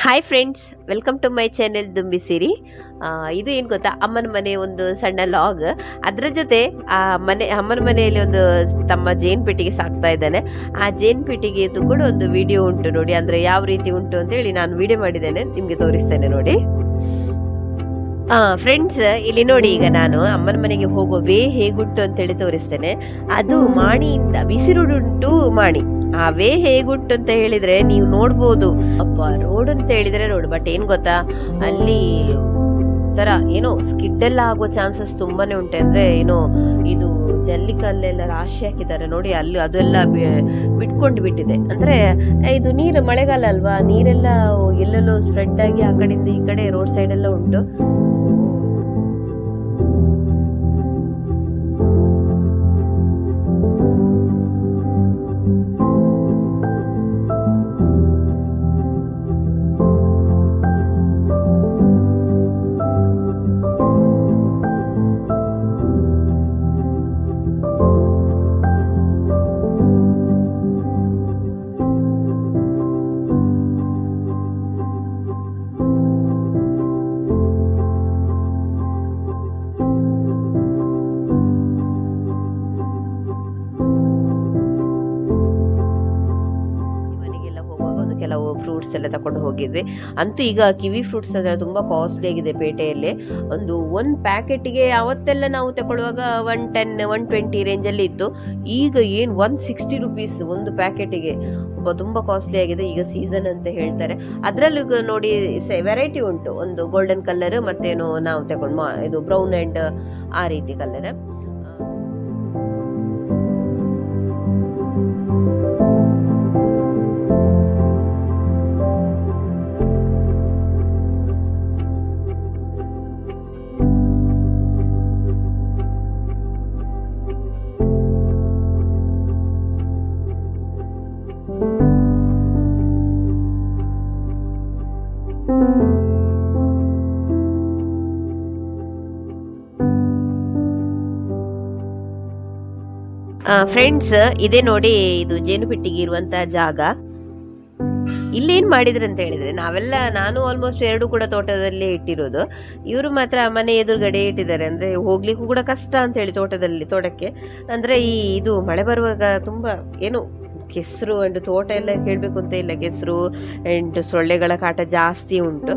Hi friends welcome to my channel Dumbi Siri ಇದು ಏನು ಗೊತ್ತಾ? ಅಮ್ಮನ ಮನೆ ಒಂದು ಸಣ್ಣ ಲಾಗ್ ಅದರ ಜೊತೆ, ಆ, ಮನೆ, ಅಮ್ಮನ ಮನೆಯಲ್ಲಿ ಒಂದು ತಮ್ಮ ಜೇನು ಪೆಟ್ಟಿಗೆ ಸಾಕ್ತಾ ಇದ್ದಾನೆ. ಆ ಜೇನು ಪೆಟ್ಟಿಗೆದು ಕೂಡ ಒಂದು ವಿಡಿಯೋ ಉಂಟು ನೋಡಿ, ಅಂದರೆ ಯಾವ ರೀತಿ ಉಂಟು ಅಂತೇಳಿ ನಾನು ವಿಡಿಯೋ ಮಾಡಿದ್ದೇನೆ, ನಿಮಗೆ ತೋರಿಸ್ತೇನೆ ನೋಡಿ. ಫ್ರೆಂಡ್ಸ್ ಇಲ್ಲಿ ನೋಡಿ ಈಗ ನಾನು ಅಮ್ಮನ ಮನೆಗೆ ಹೋಗೋ ವೇ ಹೇಗುಂಟು ಅಂತೇಳಿ ತೋರಿಸ್ತೇನೆ. ಅದು ಮಾಣಿಯಿಂದ ಬಿಸಿರುಡುಂಟು ಮಾಣಿ ಆ ವೇ ಹೇಗುಂಟು ಅಂತ ಹೇಳಿದ್ರೆ ನೀವು ನೋಡ್ಬೋದು. ಅಪ್ಪ ರೋಡ್ ಅಂತ ಹೇಳಿದ್ರೆ ರೋಡ್ ಬಟ್ ಏನ್ ಗೊತ್ತಾ? ಅಲ್ಲಿ ತರ ಏನೋ ಸ್ಕಿಡ್ ಎಲ್ಲ ಆಗೋ ಚಾನ್ಸಸ್ ತುಂಬಾನೇ ಉಂಟು. ಅಂದ್ರೆ ಏನೋ ಇದು ಜಲ್ಲಿ ಕಲ್ಲೆಲ್ಲ ರಾಶಿ ಹಾಕಿದ್ದಾರೆ ನೋಡಿ, ಅಲ್ಲಿ ಅದೆಲ್ಲ ಬಿಟ್ಕೊಂಡು ಬಿಟ್ಟಿದೆ. ಅಂದ್ರೆ ಇದು ನೀರು ಮಳೆಗಾಲ ಅಲ್ವಾ? ನೀರೆಲ್ಲ ಎಲ್ಲೆಲ್ಲೋ ಸ್ಪ್ರೆಡ್ ಆಗಿ ಆ ಕಡೆಯಿಂದ ಈ ಕಡೆ ರೋಡ್ ಸೈಡ್ ಎಲ್ಲ ಉಂಟು. ಮನೆಗೆಲ್ಲ ಕೆಲವು ಫ್ರೂಟ್ಸ್ ಎಲ್ಲ ತಗೊಂಡು ಹೋಗಿದ್ವಿ. ಅಂತೂ ಈಗ ಕಿವಿ ಫ್ರೂಟ್ಸ್ ಅಂದ್ರೆ ತುಂಬಾ ಕಾಸ್ಟ್ಲಿ ಆಗಿದೆ ಪೇಟೆಯಲ್ಲಿ. ಒಂದು ಒಂದು ಪ್ಯಾಕೆಟ್ಗೆ ಅವತ್ತೆಲ್ಲ ನಾವು ತಗೊಳ್ಳುವಾಗ ಒನ್ ಟೆನ್ ಒನ್ ಟ್ವೆಂಟಿ ರೇಂಜಲ್ಲಿ ಇತ್ತು. ಈಗ ಏನು ಒನ್ ಸಿಕ್ಸ್ಟಿ ರುಪೀಸ್ ಒಂದು ಪ್ಯಾಕೆಟಿಗೆ ತುಂಬಾ ಕಾಸ್ಟ್ಲಿ ಆಗಿದೆ. ಈಗ ಸೀಸನ್ ಅಂತ ಹೇಳ್ತಾರೆ. ಅದರಲ್ಲೂ ನೋಡಿ ವೆರೈಟಿ ಉಂಟು. ಒಂದು ಗೋಲ್ಡನ್ ಕಲರ್ ಮತ್ತೇನು ನಾವು ತಗೊಂಡು ಇದು ಬ್ರೌನ್ ಆ್ಯಂಡ್ ಆ ರೀತಿ ಕಲರ್ ಫ್ರೆಂಡ್ಸ್ ಇದೇ ನೋಡಿ ಇದು ಜೇನು ಪೆಟ್ಟಿಗೆ ಇರುವಂತ ಜಾಗ. ಇಲ್ಲಿ ಏನ್ ಮಾಡಿದ್ರು ಅಂತ ಹೇಳಿದ್ರೆ, ನಾವೆಲ್ಲ, ನಾನು ಆಲ್ಮೋಸ್ಟ್ ಎರಡು ಕೂಡ ತೋಟದಲ್ಲಿ ಇಟ್ಟಿರೋದು. ಇವರು ಮಾತ್ರ ಮನೆ ಎದುರುಗಡೆ ಇಟ್ಟಿದ್ದಾರೆ. ಅಂದ್ರೆ ಹೋಗ್ಲಿಕ್ಕೂ ಕೂಡ ಕಷ್ಟ ಅಂತ ಹೇಳಿ ತೋಟದಲ್ಲಿ, ತೋಟಕ್ಕೆ. ಅಂದ್ರೆ ಈ ಇದು ಮಳೆ ಬರುವಾಗ ತುಂಬಾ ಏನು ಕೆಸರು ಅಂಡ್ ತೋಟ ಎಲ್ಲ ಕೇಳಬೇಕು ಅಂತ ಇಲ್ಲ. ಕೆಸರು ಅಂಡ್ ಸೊಳ್ಳೆಗಳ ಕಾಟ ಜಾಸ್ತಿ ಉಂಟು.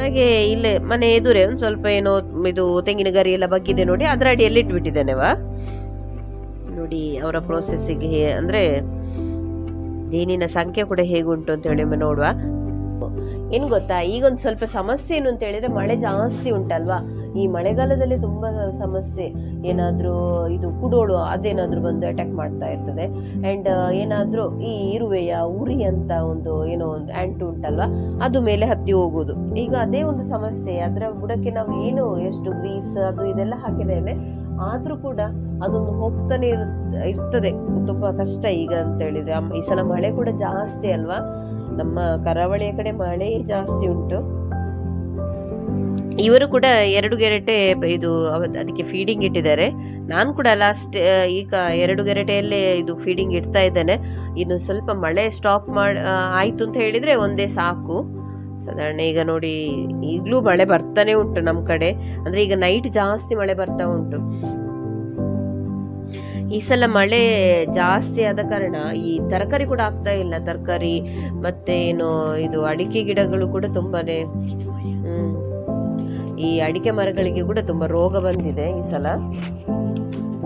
ಹಾಗೆ ಇಲ್ಲೇ ಮನೆ ಎದುರೇ ಒಂದು ಸ್ವಲ್ಪ ಏನೋ ಇದು ತೆಂಗಿನ ಗರಿ ಎಲ್ಲ ಬಗ್ಗಿದೆ ನೋಡಿ, ಅದರ ಅಡಿಯಲ್ಲಿ ಇಟ್ಬಿಟ್ಟಿದ್ದೇನೆವಾ ನೋಡಿ ಅವರ ಪ್ರೋಸೆಸ್ಸಿಗೆ ಅಂದರೆ ಜೇನಿನ ಸಂಖ್ಯೆ ಕೂಡ ಹೇಗುಂಟು ಅಂತ ಹೇಳಿ ನೋಡುವ. ಏನು ಗೊತ್ತಾ ಈಗೊಂದು ಸ್ವಲ್ಪ ಸಮಸ್ಯೆ ಏನು ಅಂತ ಹೇಳಿದ್ರೆ ಮಳೆ ಜಾಸ್ತಿ ಉಂಟಲ್ವಾ? ಈ ಮಳೆಗಾಲದಲ್ಲಿ ತುಂಬ ಸಮಸ್ಯೆ. ಏನಾದರೂ ಇದು ಕುಡೋಳು, ಅದೇನಾದರೂ ಬಂದು ಅಟ್ಯಾಕ್ ಮಾಡ್ತಾ ಇರ್ತದೆ. ಆ್ಯಂಡ್ ಏನಾದರೂ ಈ ಇರುವೆಯ, ಉರಿ ಅಂತ ಒಂದು ಏನೋ ಒಂದು ಆ್ಯಂಟು ಉಂಟಲ್ವಾ? ಅದು ಮೇಲೆ ಹತ್ತಿ ಹೋಗೋದು ಈಗ ಅದೇ ಒಂದು ಸಮಸ್ಯೆ. ಅದರ ಬುಡಕ್ಕೆ ನಾವು ಏನು ಎಷ್ಟು ಗ್ರೀಸ್ ಅದು ಇದೆಲ್ಲ ಹಾಕಿದ್ದೇವೆ. ಆದ್ರೂ ಕೂಡ ಅದೊಂದು ಹೋಗ್ತಾನೆ ಇರು, ಇರ್ತದೆ. ತುಂಬ ಕಷ್ಟ ಈಗ ಅಂತ ಹೇಳಿದ್ರೆ. ಈ ಸಲ ಮಳೆ ಕೂಡ ಜಾಸ್ತಿ ಅಲ್ವಾ? ನಮ್ಮ ಕರಾವಳಿಯ ಕಡೆ ಮಳೆ ಜಾಸ್ತಿ ಉಂಟು. ಇವರು ಕೂಡ ಎರಡು ಗೆರೆಟೆ ಇದು ಅದಕ್ಕೆ ಫೀಡಿಂಗ್ ಇಟ್ಟಿದ್ದಾರೆ. ನಾನು ಕೂಡ ಲಾಸ್ಟ್ ಈಗ ಎರಡು ಗೆರೆಟೆಯಲ್ಲೇ ಇದು ಫೀಡಿಂಗ್ ಇಡ್ತಾ ಇದ್ದೇನೆ. ಇನ್ನು ಸ್ವಲ್ಪ ಮಳೆ ಸ್ಟಾಪ್ ಮಾಡಿ ಆಯ್ತು ಅಂತ ಹೇಳಿದ್ರೆ ಒಂದೇ ಸಾಕು. ಸಾಧಾರಣ ಈಗ ನೋಡಿ, ಈಗಲೂ ಮಳೆ ಬರ್ತಾನೆ ಉಂಟು ನಮ್ಮ ಕಡೆ. ಅಂದ್ರೆ ಈಗ ನೈಟ್ ಜಾಸ್ತಿ ಮಳೆ ಬರ್ತಾ ಉಂಟು. ಈ ಸಲ ಮಳೆ ಜಾಸ್ತಿ ಆದ ಕಾರಣ ಈ ತರಕಾರಿ ಕೂಡ ಆಗ್ತಾ ಇಲ್ಲ. ತರಕಾರಿ ಮತ್ತೆ ಏನು, ಇದು ಅಡಿಕೆ ಗಿಡಗಳು ಕೂಡ ತುಂಬಾನೇ ಈ ಅಡಿಕೆ ಮರಗಳಿಗೆ ಕೂಡ ತುಂಬಾ ರೋಗ ಬಂದಿದೆ ಈ ಸಲ.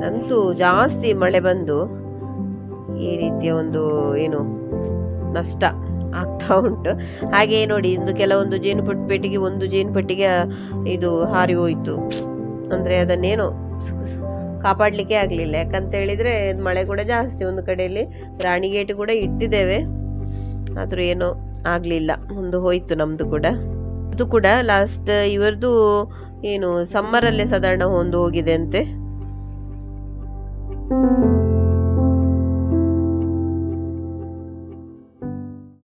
ಅಂತೂ ಜಾಸ್ತಿ ಮಳೆ ಬಂದು ಈ ರೀತಿಯ ಒಂದು ಏನು, ನಷ್ಟ. ಆಗ್ತಾ ಉಂಟು. ಹಾಗೆ ನೋಡಿ, ಇಂದು ಕೆಲವೊಂದು ಜೇನುಪಟ್ಟು ಪೆಟ್ಟಿಗೆ, ಒಂದು ಜೇನುಪಟ್ಟಿಗೆ ಇದು ಹಾರಿ ಹೋಯ್ತು. ಅಂದ್ರೆ ಅದನ್ನೇನು ಕಾಪಾಡಲಿಕ್ಕೆ ಆಗಲಿಲ್ಲ. ಯಾಕಂತ ಹೇಳಿದ್ರೆ ಮಳೆ ಕೂಡ ಜಾಸ್ತಿ. ಒಂದು ಕಡೆಯಲ್ಲಿ ರಾಣಿಗೇಟ್ ಕೂಡ ಇಟ್ಟಿದ್ದೇವೆ. ಆದರೂ ಏನೋ ಆಗಲಿಲ್ಲ. ಒಂದು ಹೋಯ್ತು ನಮ್ಮದು ಕೂಡ. ಅದು ಕೂಡ ಲಾಸ್ಟ್ ಇವರದು ಏನು ಸಮ್ಮರಲ್ಲೇ ಸಾಧಾರಣ ಒಂದು ಹೋಗಿದೆ ಅಂತೆ.